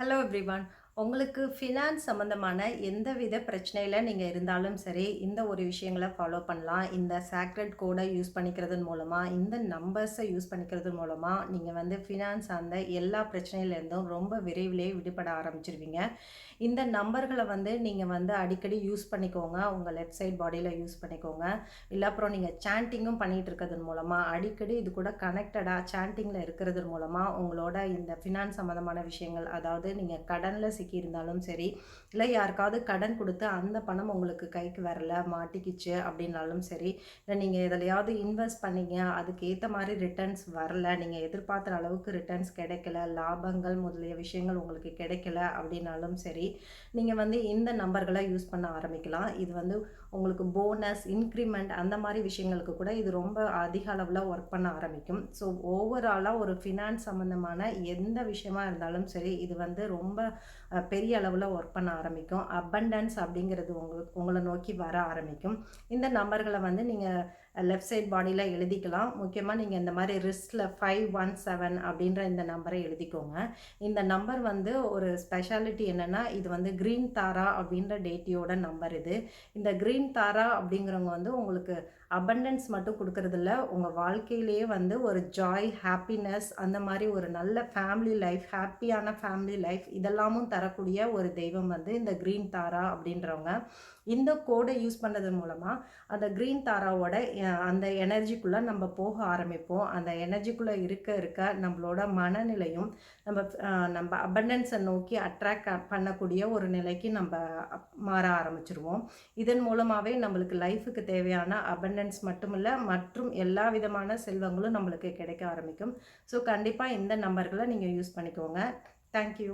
Hello everyone. உங்களுக்கு finance சம்மந்தமான எந்தவித பிரச்சனையில் நீங்கள் இருந்தாலும் சரி இந்த ஒரு விஷயங்களை ஃபாலோ பண்ணலாம். இந்த சாக்ரெட் கோடை யூஸ் பண்ணிக்கிறதன் மூலமாக இந்த நம்பர்ஸை யூஸ் பண்ணிக்கிறது மூலமாக நீங்கள் வந்து ஃபினான்ஸ் அந்த எல்லா பிரச்சனையிலேருந்தும் ரொம்ப விரைவிலேயே விடுபட ஆரம்பிச்சிருவீங்க. இந்த நம்பர்களை வந்து நீங்கள் வந்து அடிக்கடி யூஸ் பண்ணிக்கோங்க. உங்கள் லெஃப்ட் சைட் பாடியில் யூஸ் பண்ணிக்கோங்க. இல்லை அப்புறம் நீங்கள் சாண்டிங்கும் பண்ணிகிட்டு இருக்கிறது மூலமாக அடிக்கடி இது கூட கனெக்டடாக சாண்டிங்கில் இருக்கிறது மூலமாக உங்களோட இந்த ஃபினான்ஸ் சம்மந்தமான விஷயங்கள் அதாவது நீங்கள் கடனில் சிக்க சிக்கியிருந்தாலும் சரி இல்லை யாருக்காவது கடன் கொடுத்து அந்த பணம் உங்களுக்கு கைக்கு வரல மாட்டிக்கிச்சு அப்படின்னாலும் சரி இல்லை நீங்கள் எதுலையாவது இன்வெஸ்ட் பண்ணீங்க அதுக்கு ஏற்ற மாதிரி ரிட்டர்ன்ஸ் வரல நீங்கள் எதிர்பார்க்குற அளவுக்கு ரிட்டர்ன்ஸ் கிடைக்கல லாபங்கள் முதலிய விஷயங்கள் உங்களுக்கு கிடைக்கல அப்படின்னாலும் சரி நீங்கள் வந்து இந்த நம்பர்களை யூஸ் பண்ண ஆரம்பிக்கலாம். இது வந்து உங்களுக்கு போனஸ் இன்க்ரிமெண்ட் அந்த மாதிரி விஷயங்களுக்கு கூட இது ரொம்ப அதிக அளவில் ஒர்க் பண்ண ஆரம்பிக்கும். ஸோ ஓவராலாக ஒரு ஃபினான்ஸ் சம்மந்தமான எந்த விஷயமா இருந்தாலும் சரி இது வந்து ரொம்ப பெரிய அளவில் ஒர்க் பண்ண ஆரம்பிக்கும். அபண்டன்ஸ் அப்படிங்கிறது உங்களுக்கு உங்களை நோக்கி வர ஆரம்பிக்கும். இந்த நம்பர்களை வந்து நீங்கள் லெஃப்ட் சைட் பாடியில் எழுதிக்கலாம். முக்கியமாக நீங்கள் இந்த மாதிரி ரிஸ்டில் ஃபைவ் ஒன் செவன் அப்படின்ற இந்த நம்பரை எழுதிக்கோங்க. இந்த நம்பர் வந்து ஒரு ஸ்பெஷாலிட்டி என்னென்னா இது வந்து க்ரீன் தாரா அப்படின்ற டேட்டியோட நம்பர் இது. இந்த க்ரீன் தாரா அப்படிங்கிறவங்க வந்து உங்களுக்கு அபண்டன்ஸ் மட்டும் கொடுக்கறதில்ல. உங்கள் வாழ்க்கையிலேயே வந்து ஒரு ஜாய் ஹாப்பினஸ் அந்த மாதிரி ஒரு நல்ல ஃபேமிலி லைஃப் ஹாப்பியான ஃபேமிலி லைஃப் இதெல்லாமும் தரக்கூடிய ஒரு தெய்வம் வந்து இந்த க்ரீன் தாரா அப்படின்றவங்க. இந்த கோடை யூஸ் பண்ணுறது மூலமாக அந்த க்ரீன் தாராவோட அந்த எனர்ஜிக்குள்ளே நம்ம போக ஆரம்பிப்போம். அந்த எனர்ஜிக்குள்ளே இருக்க இருக்க நம்மளோட மனநிலையும் நம்ம நம்ம அபண்டன்ஸை நோக்கி அட்ராக்ட் பண்ணக்கூடிய ஒரு நிலைக்கு நம்ம மாற ஆரம்பிச்சிருவோம். இதன் மூலமாகவே நம்மளுக்கு லைஃபுக்கு தேவையான அபண்டன்ஸ் மட்டும் இல்லை மற்றும் எல்லா விதமான செல்வங்களும் நம்மளுக்கு கிடைக்க ஆரம்பிக்கும். ஸோ கண்டிப்பாக இந்த நம்பர்களை நீங்கள் யூஸ் பண்ணிக்கோங்க. தேங்க்யூ